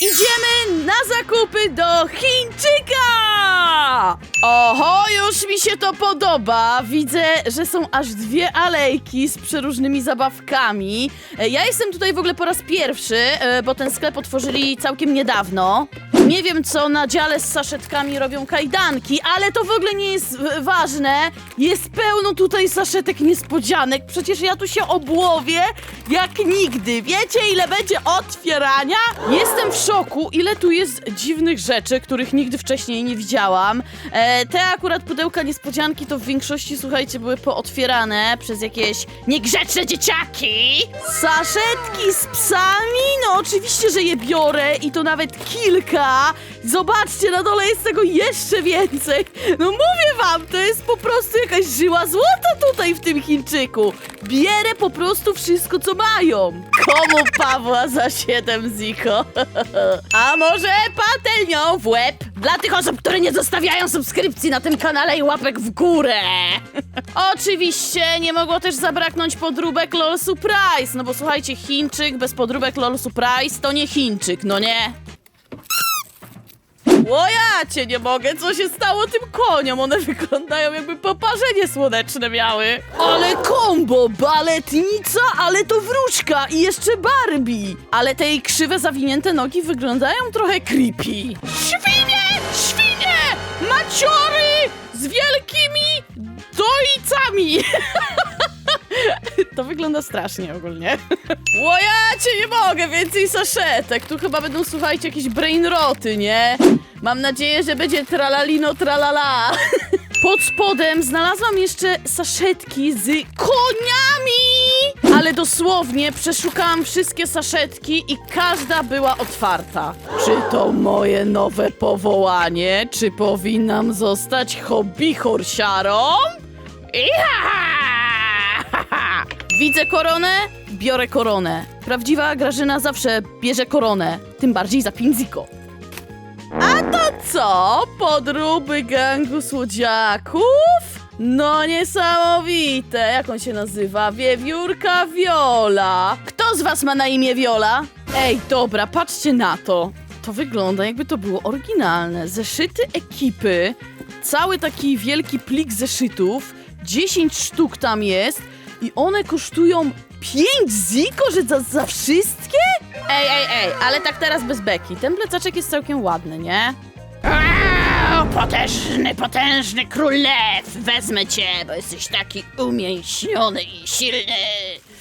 Idziemy na zakupy do Chińczyka! Oho, już mi się to podoba. Widzę, że są aż dwie alejki z przeróżnymi zabawkami. E, Ja jestem tutaj w ogóle po raz pierwszy, e, bo ten sklep otworzyli całkiem niedawno. Nie wiem, co na dziale z saszetkami robią kajdanki, ale to w ogóle nie jest ważne. Jest pełno tutaj saszetek niespodzianek. Przecież ja tu się obłowię jak nigdy. Wiecie, ile będzie otwierania? Jestem w szoku, ile tu jest dziwnych rzeczy, których nigdy wcześniej nie widziałam. E, te akurat pudełka niespodzianki to w większości, słuchajcie, były pootwierane przez jakieś niegrzeczne dzieciaki. Saszetki z psami? No oczywiście, że je biorę i to nawet kilka. Zobaczcie, na dole jest tego jeszcze więcej. No mówię wam, to jest po prostu jakaś żyła złota tutaj w tym Chińczyku. Bierę po prostu wszystko, co mają. Komu Pawła za 7 ziko? A może patelnią w łeb? Dla tych osób, które nie zostawiają subskrypcji na tym kanale i łapek w górę. Oczywiście nie mogło też zabraknąć podróbek LOL Surprise. No bo słuchajcie, Chińczyk bez podróbek LOL Surprise to nie Chińczyk, no nie? O ja cię nie mogę, co się stało tym koniom? One wyglądają jakby poparzenie słoneczne miały. Ale kombo, baletnica, ale to wróżka i jeszcze Barbie. Ale te jej krzywe, zawinięte nogi wyglądają trochę creepy. Świnie! Świnie! Maciory! Z wielkimi dojcami! To wygląda strasznie ogólnie. Ło ja cię nie mogę, więcej saszetek. Tu chyba będą, słuchajcie, jakieś brainroty, nie? Mam nadzieję, że będzie tralalino tralala. Pod spodem znalazłam jeszcze saszetki z koniami! Ale dosłownie przeszukałam wszystkie saszetki i każda była otwarta. Czy to moje nowe powołanie? Czy powinnam zostać hobby horsiarą? Iha! Widzę koronę, biorę koronę. Prawdziwa Grażyna zawsze bierze koronę, tym bardziej za Pinziko. A to co? Podróby gangu słodziaków? No niesamowite. Jak on się nazywa? Wiewiórka Viola. Kto z was ma na imię Viola? Ej, dobra, patrzcie na to. To wygląda jakby to było oryginalne. Zeszyty ekipy, cały taki wielki plik zeszytów, 10 sztuk tam jest i one kosztują 5 ziko, że za, za wszystkie? Ej, ej, ej, ale tak teraz bez beki. Ten plecaczek jest całkiem ładny, nie? Aaa, potężny, potężny król lew! Wezmę cię, bo jesteś taki umięśniony i silny.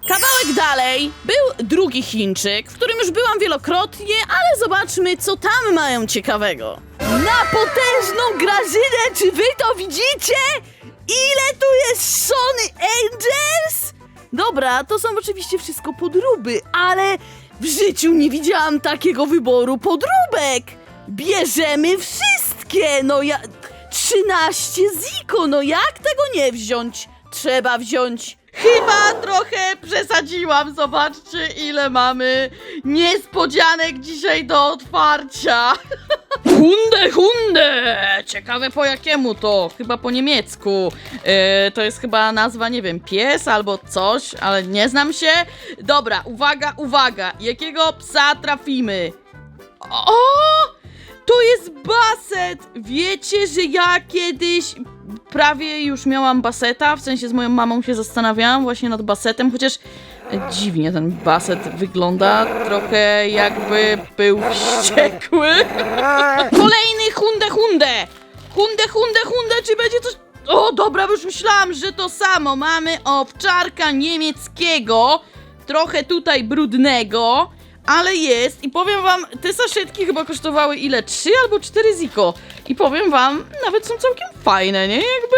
Kawałek dalej był drugi Chińczyk, w którym już byłam wielokrotnie, ale zobaczmy, co tam mają ciekawego. Na potężną Grażynę, czy wy to widzicie? Ile tu jest Sony Angels? Dobra, to są oczywiście wszystko podróby, ale w życiu nie widziałam takiego wyboru podróbek. Bierzemy wszystkie, no ja... 13 ziko, no jak tego nie wziąć? Trzeba wziąć... Chyba trochę przesadziłam, zobaczcie ile mamy niespodzianek dzisiaj do otwarcia. Hunde, hunde! Ciekawe po jakiemu to, chyba po niemiecku. E, to jest chyba nazwa, nie wiem, pies albo coś, ale nie znam się. Dobra, uwaga, uwaga, jakiego psa trafimy? O! To jest baset! Wiecie, że ja kiedyś prawie już miałam baseta, w sensie z moją mamą się zastanawiałam właśnie nad basetem, chociaż dziwnie ten baset wygląda, trochę jakby był wściekły. Kolejny hunde hunde! Hunde hunde hunde, czy będzie coś... O, dobra, bo już myślałam, że to samo. Mamy owczarka niemieckiego, trochę tutaj brudnego, ale jest i powiem wam, te saszetki chyba kosztowały ile? 3 albo 4 ziko. I powiem wam, nawet są całkiem fajne, nie? Jakby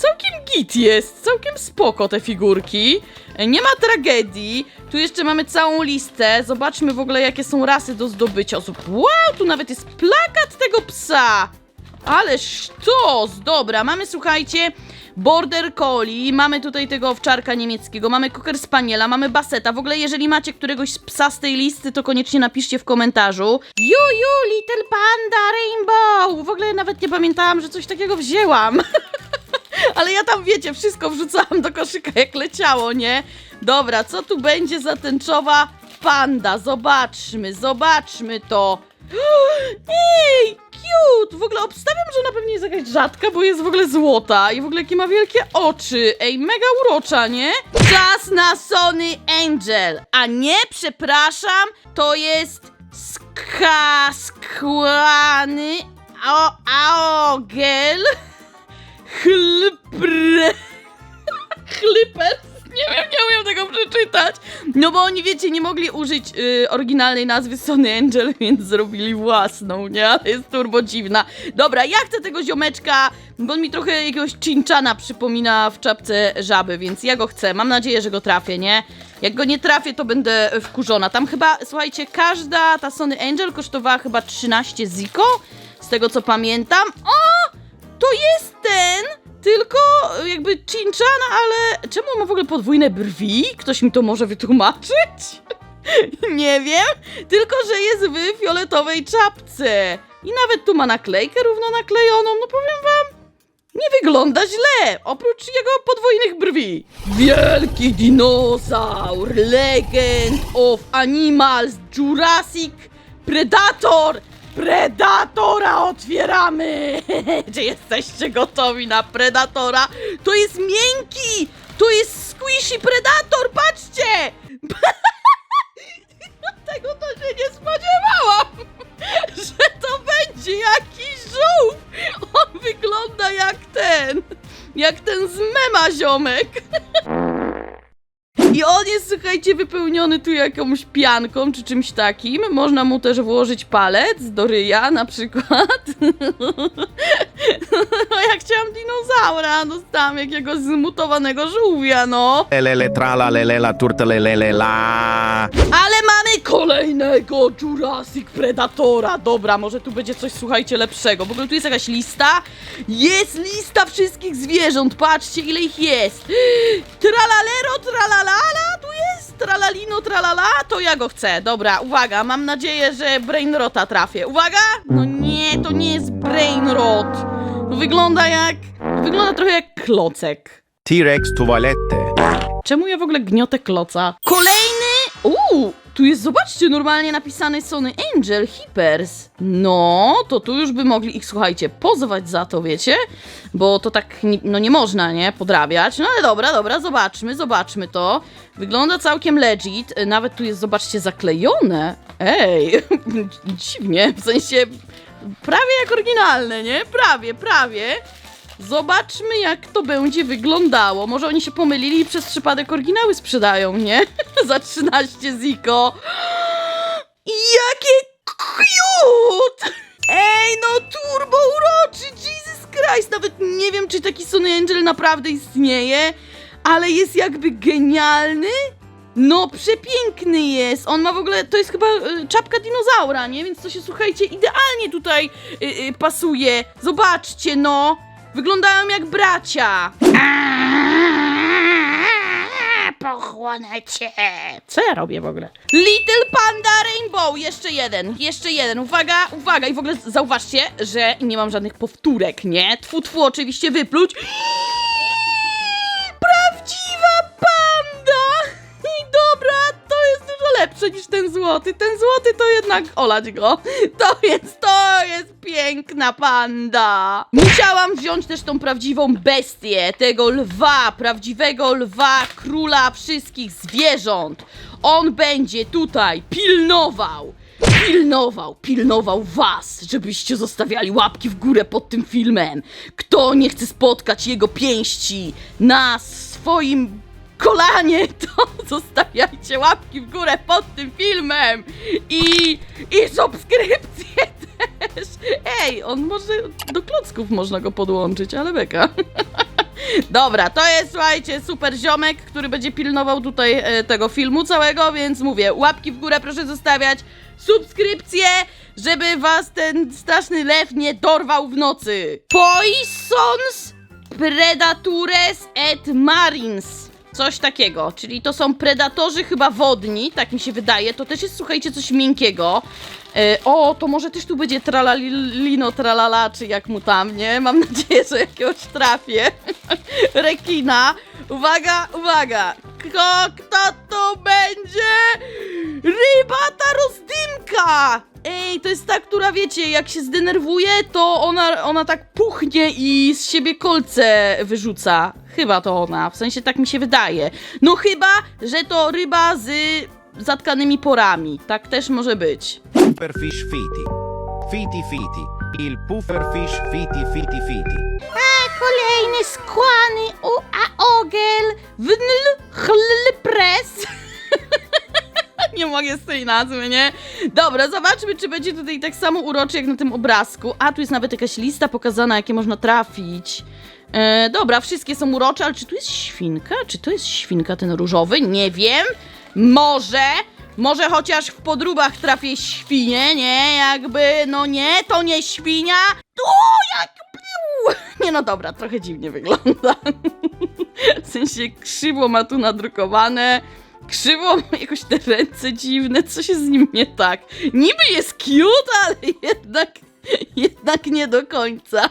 całkiem git jest, całkiem spoko te figurki. E, Nie ma tragedii. Tu jeszcze mamy całą listę. Zobaczmy w ogóle jakie są rasy do zdobycia osób. Wow, tu nawet jest plakat tego psa. Ale sztos! Dobra, mamy słuchajcie, Border Collie, mamy tutaj tego owczarka niemieckiego, mamy Cocker Spaniela, mamy Baseta. W ogóle jeżeli macie któregoś psa z tej listy, to koniecznie napiszcie w komentarzu. Juju, Little Panda Rainbow! W ogóle nawet nie pamiętałam, że coś takiego wzięłam. Ale ja tam, wiecie, wszystko wrzucałam do koszyka jak leciało, nie? Dobra, co tu będzie za tęczowa panda, zobaczmy, zobaczmy to. Ej, cute! W ogóle obstawiam, że ona pewnie jest jakaś rzadka, bo jest w ogóle złota i w ogóle jakie ma wielkie oczy. Ej, mega urocza, nie? Czas na Sony Angel. A nie, przepraszam, to jest ska, skłany, a, aogel, chlpre, chlipec. Nie wiem, nie umiem tego przeczytać. No bo oni, wiecie, nie mogli użyć y, oryginalnej nazwy Sony Angel, więc zrobili własną, nie? Ale jest turbo dziwna. Dobra, ja chcę tego ziomeczka, bo on mi trochę jakiegoś cinczana przypomina w czapce żaby, więc ja go chcę. Mam nadzieję, że go trafię, nie? Jak go nie trafię, to będę wkurzona. Tam chyba, słuchajcie, każda ta Sony Angel kosztowała chyba 13 ziko, z tego co pamiętam. O! To jest ten! Tylko jakby Cinchana, ale czemu on ma w ogóle podwójne brwi? Ktoś mi to może wytłumaczyć? Nie wiem, tylko że jest w fioletowej czapce. I nawet tu ma naklejkę równo naklejoną, no powiem wam, nie wygląda źle, oprócz jego podwójnych brwi. Wielki dinozaur, legend of animals, Jurassic Predator! Predatora otwieramy! Czy jesteście gotowi na Predatora? To jest miękki! To jest squishy Predator, patrzcie! Tego to się nie spodziewałam! Że to będzie jakiś żółw! On wygląda jak ten! Jak ten z mema ziomek! I on jest, słuchajcie, wypełniony tu jakąś pianką czy czymś takim. Można mu też włożyć palec do ryja na przykład. No ja chciałam dinozaura, dostałam jakiegoś zmutowanego żółwia, no. Lelele trala lelela turta. Ale mamy kolejnego Jurassic Predatora. Dobra, może tu będzie coś, słuchajcie, lepszego. W ogóle tu jest jakaś lista. Jest lista wszystkich zwierząt. Patrzcie, ile ich jest. Tralalero, tralalala, tu jest. Tralalino, tralala. To ja go chcę. Dobra, uwaga, mam nadzieję, że Brainrota trafię. Uwaga! No nie, to nie jest Brainrot. Wygląda jak... Wygląda trochę jak klocek. T-Rex tuvalette. Czemu ja w ogóle gniotę kloca? Kolejny! Uuu, tu jest, zobaczcie, normalnie napisany Sony Angel Hippers. No, to tu już by mogli ich, słuchajcie, pozować za to, wiecie? Bo to tak, no nie można, nie? Podrabiać. No ale dobra, dobra, zobaczmy, zobaczmy to. Wygląda całkiem legit. Nawet tu jest, zobaczcie, zaklejone. Ej, dziwnie, w sensie prawie jak oryginalne, nie? Prawie, prawie. Zobaczmy, jak to będzie wyglądało. Może oni się pomylili i przez przypadek oryginały sprzedają, nie? Za 13 ziko. Jakie cute! Ej, no turbo uroczy! Jesus Christ! Nawet nie wiem, czy taki Sony Angel naprawdę istnieje, ale jest jakby genialny. No, przepiękny jest. On ma w ogóle, to jest chyba y, czapka dinozaura, nie? Więc to się, słuchajcie, idealnie tutaj y, y, pasuje. Zobaczcie, no. Wyglądają jak bracia. Pochłonę cię. Co ja robię w ogóle? Little Panda Rainbow. Jeszcze jeden, jeszcze jeden. Uwaga, uwaga. I w ogóle zauważcie, że nie mam żadnych powtórek, nie? Tfu, tfu, oczywiście wypluć. Lepsze niż ten złoty. Ten złoty to jednak olać go. To jest, to jest piękna panda. Musiałam wziąć też tą prawdziwą bestię, tego lwa, prawdziwego lwa, króla wszystkich zwierząt. On będzie tutaj pilnował. Pilnował, pilnował was, żebyście zostawiali łapki w górę pod tym filmem. Kto nie chce spotkać jego pięści na swoim kolanie, to zostawiajcie łapki w górę pod tym filmem i, i subskrypcję też. Ej, on może, do klocków można go podłączyć, ale beka. Dobra, to jest, słuchajcie, super ziomek, który będzie pilnował tutaj e, tego filmu całego, więc mówię, łapki w górę proszę zostawiać, subskrypcje, żeby was ten straszny lew nie dorwał w nocy. Poisons Predatures et Marines. Coś takiego, czyli to są predatorzy chyba wodni, tak mi się wydaje. To też jest, słuchajcie, coś miękkiego. E, o, to może też tu będzie tralalino, tralala, czy jak mu tam, nie? Mam nadzieję, że jakiegoś trafię. Rekina. Uwaga, uwaga. Kto, kto to będzie? Rybata rozdymka! Ej, to jest ta, która wiecie, jak się zdenerwuje, to ona, ona tak puchnie i z siebie kolce wyrzuca. Chyba to ona, w sensie tak mi się wydaje. No chyba, że to ryba z zatkanymi porami. Tak też może być. Pufferfish fiti. Fiti fiti. Il pufferfish fiti fiti fiti. Kolejny skłany u a ogel wnl chl pres. nie mogę z tej nazwy, nie? Dobra, zobaczmy, czy będzie tutaj tak samo uroczy jak na tym obrazku. A, tu jest nawet jakaś lista pokazana, jakie można trafić. E, dobra, wszystkie są urocze, ale czy tu jest świnka? Czy to jest świnka ten różowy? Nie wiem. Może, może chociaż w podróbach trafię świnie, nie? Jakby, no nie, to nie świnia. O, jak nie no dobra, trochę dziwnie wygląda. W sensie krzywo ma tu nadrukowane. Krzywo ma jakoś te ręce dziwne, co się z nim nie tak. Niby jest cute, ale jednak, jednak nie do końca.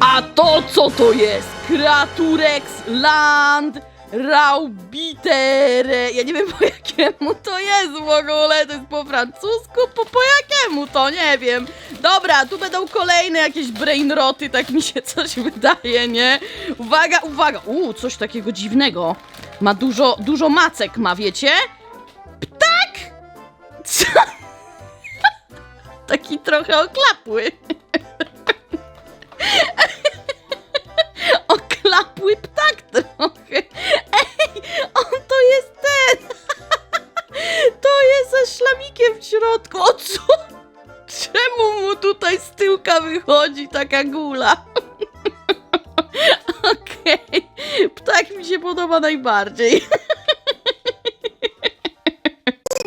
A to co to jest? Kreaturex Land Raubiter. Ja nie wiem po jakiemu to jest w ogóle. To jest po francusku, po, po jakiemu to nie wiem. Dobra, tu będą kolejne jakieś brainroty, tak mi się coś wydaje, nie? Uwaga, uwaga. Uuu, coś takiego dziwnego. Ma dużo, dużo macek ma, wiecie? Ptak! Co? Taki trochę oklapły. Oklapły ptak trochę. Ej, on to jest ten. To jest ze szlamikiem w środku. O co? Czemu mu tutaj z tyłka wychodzi taka gula? Okej, ptak mi się podoba najbardziej.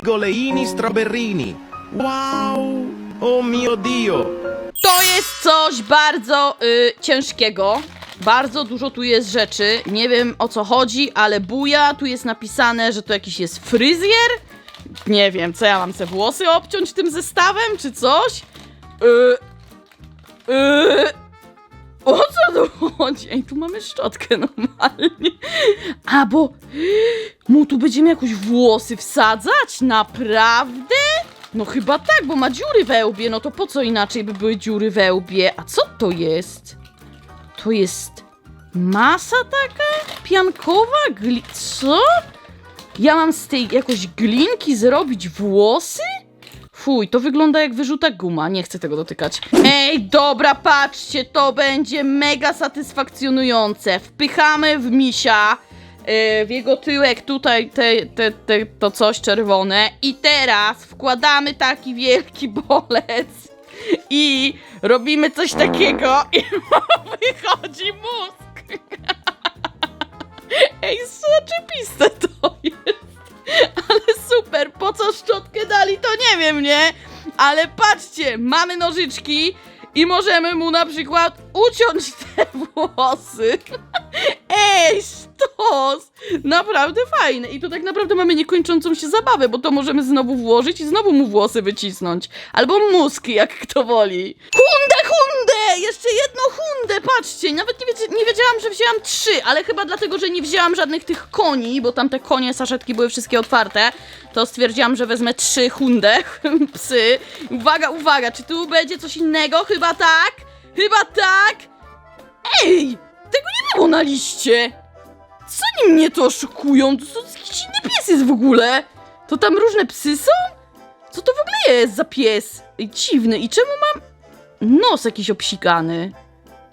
Goleini strawberrini. Wow! Oh mio Dio! To jest coś bardzo y, ciężkiego. Bardzo dużo tu jest rzeczy. Nie wiem o co chodzi, ale buja. Tu jest napisane, że to jakiś jest fryzjer. Nie wiem, co ja mam te włosy obciąć tym zestawem, czy coś? Y, y, o co tu chodzi? Ej, tu mamy szczotkę normalnie. A, bo mu tu będziemy jakoś włosy wsadzać? Naprawdę? No chyba tak, bo ma dziury we łbie, no to po co inaczej by były dziury we łbie? A co to jest? To jest masa taka? Piankowa? Gli... Co? Ja mam z tej jakoś glinki zrobić włosy? Fuj, to wygląda jak wyrzuta guma, nie chcę tego dotykać. Ej, dobra, patrzcie, to będzie mega satysfakcjonujące. Wpychamy w misia, yy, w jego tyłek tutaj te, te, te, to coś czerwone i teraz wkładamy taki wielki bolec i robimy coś takiego i wychodzi mózg. Ej, soczypiste to jest. Ale super, po co szczotkę dali, to nie wiem, nie? Ale patrzcie, mamy nożyczki i możemy mu na przykład uciąć te włosy. Ej, sztos! Naprawdę fajne. I tu tak naprawdę mamy niekończącą się zabawę, bo to możemy znowu włożyć i znowu mu włosy wycisnąć. Albo mózg, jak kto woli. Hundę, hundę! Jeszcze jedno hundę, patrzcie. Nawet nie, nie wiedziałam, że wzięłam trzy, ale chyba dlatego, że nie wzięłam żadnych tych koni, bo tam te konie, saszetki były wszystkie otwarte, to stwierdziłam, że wezmę trzy hundę, psy. Uwaga, uwaga, czy tu będzie coś innego? Chyba tak! Chyba tak! Ej! Tego nie było na liście! Co oni mnie to oszukują? To, to jakiś inny pies jest w ogóle! To tam różne psy są? Co to w ogóle jest za pies? Dziwny. I czemu mam nos jakiś obsikany?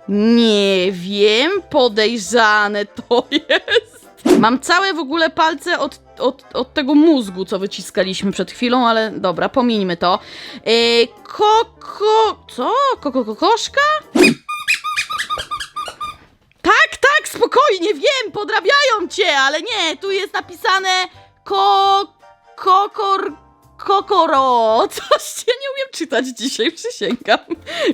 Nie wiem, podejrzane to jest. Mam całe w ogóle palce od, od, od tego mózgu, co wyciskaliśmy przed chwilą, ale dobra, pomińmy to. Yy, koko... co? Koko kokoszka? Tak, tak, spokojnie, wiem, podrabiają cię, ale nie, tu jest napisane ko... kokor... kokoro. Coś, ja nie umiem czytać dzisiaj, przysięgam.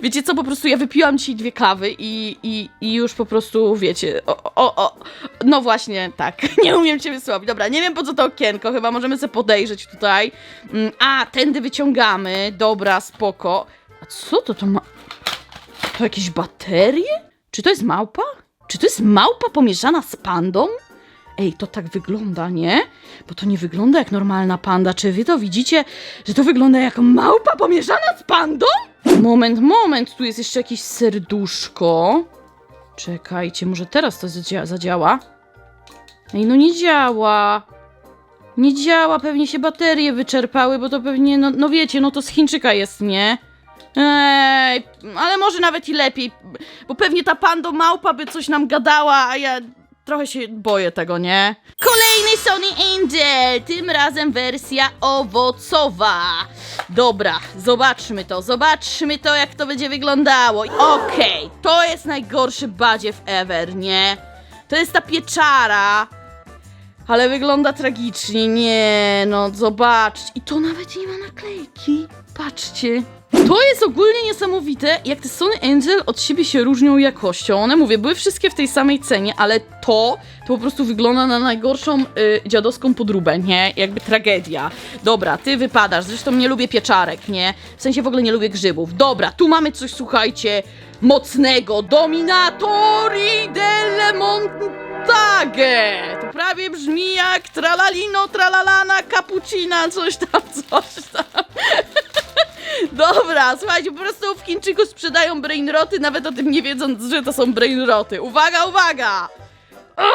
Wiecie co, po prostu ja wypiłam dzisiaj dwie kawy i, i, i już po prostu, wiecie, o, o, o, no właśnie, tak, nie umiem cię wysłowić. Dobra, nie wiem po co to okienko, chyba możemy sobie podejrzeć tutaj. Mm, A, tędy wyciągamy, dobra, spoko. A co to, to ma... To jakieś baterie? Czy to jest małpa? Czy to jest małpa pomieszana z pandą? Ej, to tak wygląda, nie? Bo to nie wygląda jak normalna panda. Czy wy to widzicie, że to wygląda jak małpa pomieszana z pandą? Moment, moment, tu jest jeszcze jakieś serduszko. Czekajcie, może teraz to zadzia- zadziała? Ej, no nie działa. Nie działa, pewnie się baterie wyczerpały, bo to pewnie, no, no wiecie, no to z Chińczyka jest, nie? Ej, ale może nawet i lepiej, bo pewnie ta pando małpa by coś nam gadała, a ja trochę się boję tego, nie? Kolejny Sony Angel, tym razem wersja owocowa. Dobra, zobaczmy to, zobaczmy to, jak to będzie wyglądało. Okej, to jest najgorszy badziew ever, nie? To jest ta pieczara. Ale wygląda tragicznie, nie, no zobaczcie. I to nawet nie ma naklejki. Patrzcie. To jest ogólnie niesamowite, jak te Sony Angel od siebie się różnią jakością. One, mówię, były wszystkie w tej samej cenie, ale to, to po prostu wygląda na najgorszą y, dziadowską podróbę, nie? Jakby tragedia. Dobra, ty wypadasz, zresztą nie lubię pieczarek, nie? W sensie w ogóle nie lubię grzybów. Dobra, tu mamy coś, słuchajcie, mocnego. Dominatori delle Montage! To prawie brzmi jak tralalino, tralalana, cappuccina, coś tam, coś tam. Dobra, słuchajcie, po prostu w Chińczyku sprzedają brainroty, nawet o tym nie wiedząc, że to są brainroty. Uwaga, uwaga! O!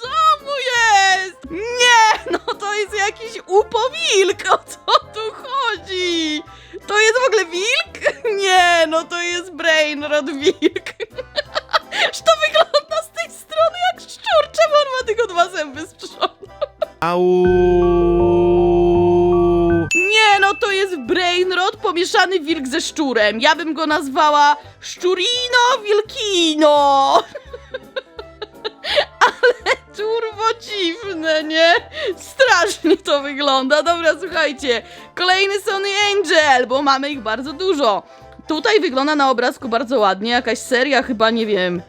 Co mu jest? Nie, no to jest jakiś upowilk, o co tu chodzi? To jest w ogóle wilk? Nie, no to jest brainrot wilk. Że to wygląda z tej strony jak szczur, czemu on ma tylko dwa zęby z przodu? Au. No to jest brainrot pomieszany wilk ze szczurem. Ja bym go nazwała szczurino wilkino. Ale turbo dziwne, nie? Strasznie to wygląda. Dobra, słuchajcie. Kolejny Sony Angel, bo mamy ich bardzo dużo. Tutaj wygląda na obrazku bardzo ładnie. Jakaś seria chyba, nie wiem,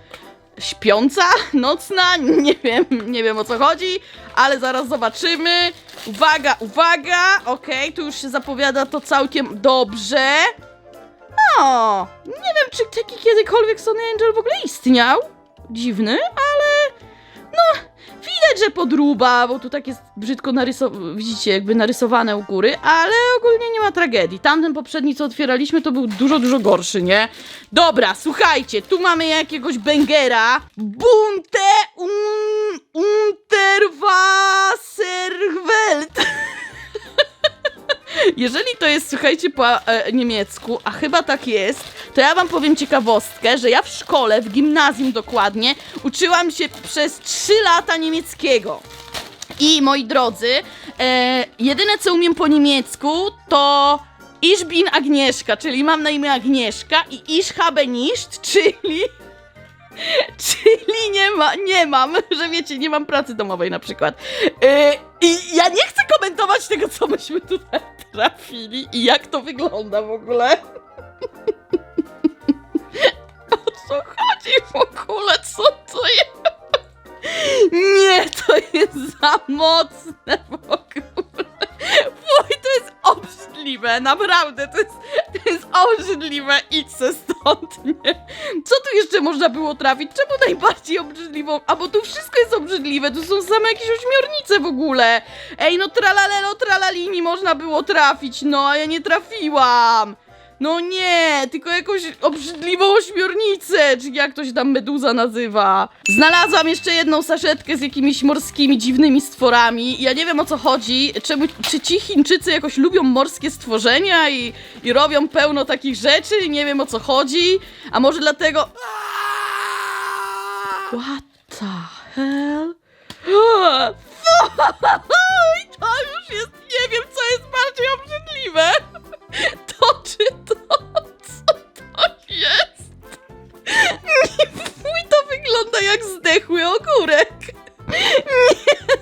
śpiąca, nocna, nie wiem, nie wiem o co chodzi, ale zaraz zobaczymy. Uwaga, uwaga, okej, tu już się zapowiada to całkiem dobrze. O, nie wiem, czy taki kiedykolwiek Sony Angel w ogóle istniał. Dziwny, ale no, widać, że podruba, bo tu tak jest brzydko narysowane, widzicie, jakby narysowane u góry, ale ogólnie nie ma tragedii. Tamten poprzedni, co otwieraliśmy, to był dużo, dużo gorszy, nie? Dobra, słuchajcie, tu mamy jakiegoś bengera. Bunte un, Unterwasserwelt. Jeżeli to jest, słuchajcie, po e, niemiecku, a chyba tak jest, to ja wam powiem ciekawostkę, że ja w szkole, w gimnazjum dokładnie, uczyłam się przez 3 lata niemieckiego. I moi drodzy, e, jedyne co umiem po niemiecku to Ich bin Agnieszka, czyli mam na imię Agnieszka i Ich habe nicht, czyli czyli nie ma, nie mam, że wiecie, nie mam pracy domowej na przykład. E, I ja nie chcę komentować tego, co myśmy tutaj trafili i jak to wygląda w ogóle. O co chodzi w ogóle? Co to jest? Nie, to jest za mocne w obrzydliwe, naprawdę, to jest, to jest obrzydliwe, idź se stąd, nie? Co tu jeszcze można było trafić? Czemu najbardziej obrzydliwą? A bo tu wszystko jest obrzydliwe, tu są same jakieś ośmiornice w ogóle. Ej, no tralalelo, tralalini można było trafić, no, a ja nie trafiłam. No nie, tylko jakąś obrzydliwą ośmiornicę, czy jak to się tam meduza nazywa. Znalazłam jeszcze jedną saszetkę z jakimiś morskimi dziwnymi stworami. Ja nie wiem o co chodzi, czemu, czy ci Chińczycy jakoś lubią morskie stworzenia i, i robią pełno takich rzeczy, nie wiem o co chodzi. A może dlatego... What the hell? To już jest, nie wiem co jest bardziej obrzydliwe. To czy to, co to jest? Fuj, to wygląda jak zdechły ogórek. Nie,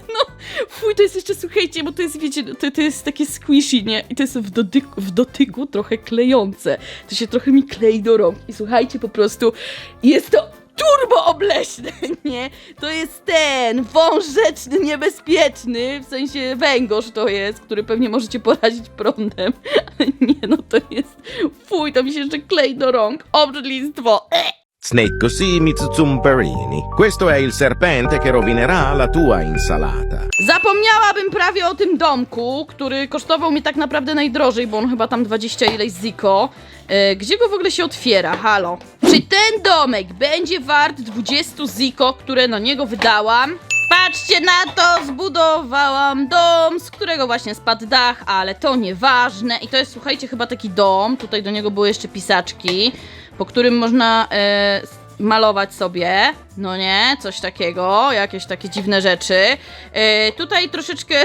no, fuj, to jest jeszcze, słuchajcie, bo to jest, wiecie, to, to jest takie squishy, nie? I to jest w dotyku, w dotyku trochę klejące. To się trochę mi klei do rąk. I słuchajcie, po prostu jest to turbo obleśne, nie? To jest ten wąż rzeczny, niebezpieczny, w sensie węgorz to jest, który pewnie możecie porazić prądem. Ale nie, no to jest, fuj, to mi się jeszcze klei do rąk. Obrzydlistwo. E! Snake così Mitsumperini. Questo è il serpente che rovinerà la tua insalata. Zapomniałabym prawie o tym domku, który kosztował mi tak naprawdę najdrożej, bo on chyba tam 20 ileś ziko. E, gdzie go w ogóle się otwiera? Halo. Czy ten domek będzie wart 20 ziko, które na niego wydałam? Patrzcie na to, zbudowałam dom, z którego właśnie spadł dach, ale to nieważne. I to jest, słuchajcie, chyba taki dom. Tutaj do niego były jeszcze pisaczki, po którym można e, malować sobie. No nie, coś takiego, jakieś takie dziwne rzeczy. E, tutaj troszeczkę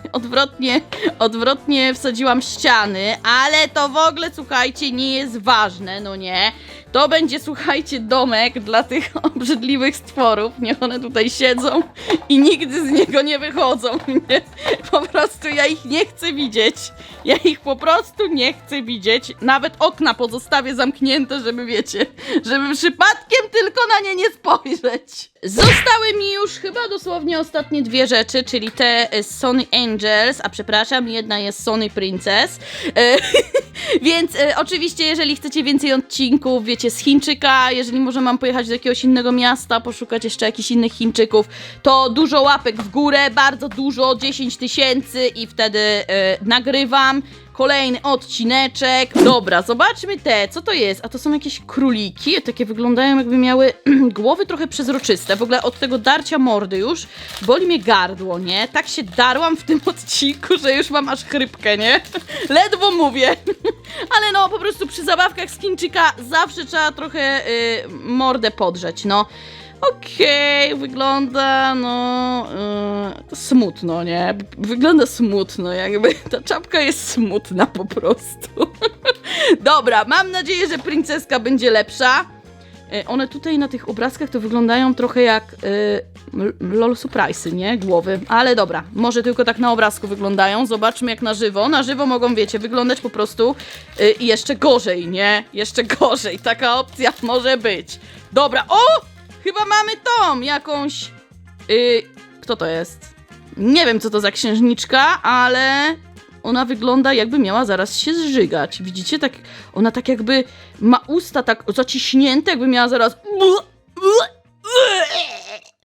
odwrotnie, odwrotnie wsadziłam ściany, ale to w ogóle, słuchajcie, nie jest ważne, no nie. To będzie, słuchajcie, domek dla tych obrzydliwych stworów. Niech one tutaj siedzą i nigdy z niego nie wychodzą. Nie? Po prostu ja ich nie chcę widzieć. Ja ich po prostu nie chcę widzieć. Nawet okna pozostawię zamknięte, żeby wiecie, żeby przypadkiem tylko na nie nie spojrzeć. Zostały mi już chyba dosłownie ostatnie dwie rzeczy, czyli te e, Sony Angels, a przepraszam, jedna jest Sony Princess. E, Więc e, oczywiście, jeżeli chcecie więcej odcinków, wiecie, z Chińczyka, jeżeli może mam pojechać do jakiegoś innego miasta, poszukać jeszcze jakichś innych Chińczyków, to dużo łapek w górę, bardzo dużo, 10 tysięcy i wtedy e, nagrywam kolejny odcineczek. Dobra, zobaczmy te, co to jest? A to są jakieś króliki, takie wyglądają jakby miały głowy trochę przezroczyste. W ogóle od tego darcia mordy już boli mnie gardło, nie? Tak się darłam w tym odcinku, że już mam aż chrypkę, nie? Ledwo mówię. Ale no, po prostu przy zabawkach z Chińczyka zawsze trzeba trochę y, mordę podrzeć, no. Okej, wygląda no y, smutno, nie? Wygląda smutno, jakby ta czapka jest smutna po prostu. Dobra, mam nadzieję, że princeska będzie lepsza. Y, One tutaj na tych obrazkach to wyglądają trochę jak y, l- LOL Surprise'y, nie? Głowy. Ale dobra, może tylko tak na obrazku wyglądają. Zobaczmy jak na żywo. Na żywo mogą, wiecie, wyglądać po prostu y, i jeszcze gorzej, nie? Jeszcze gorzej. Taka opcja może być. Dobra, o! Chyba mamy tą jakąś... Y, kto to jest? Nie wiem, co to za księżniczka, ale ona wygląda jakby miała zaraz się zżygać. Widzicie? Tak, ona tak jakby ma usta tak zaciśnięte, jakby miała zaraz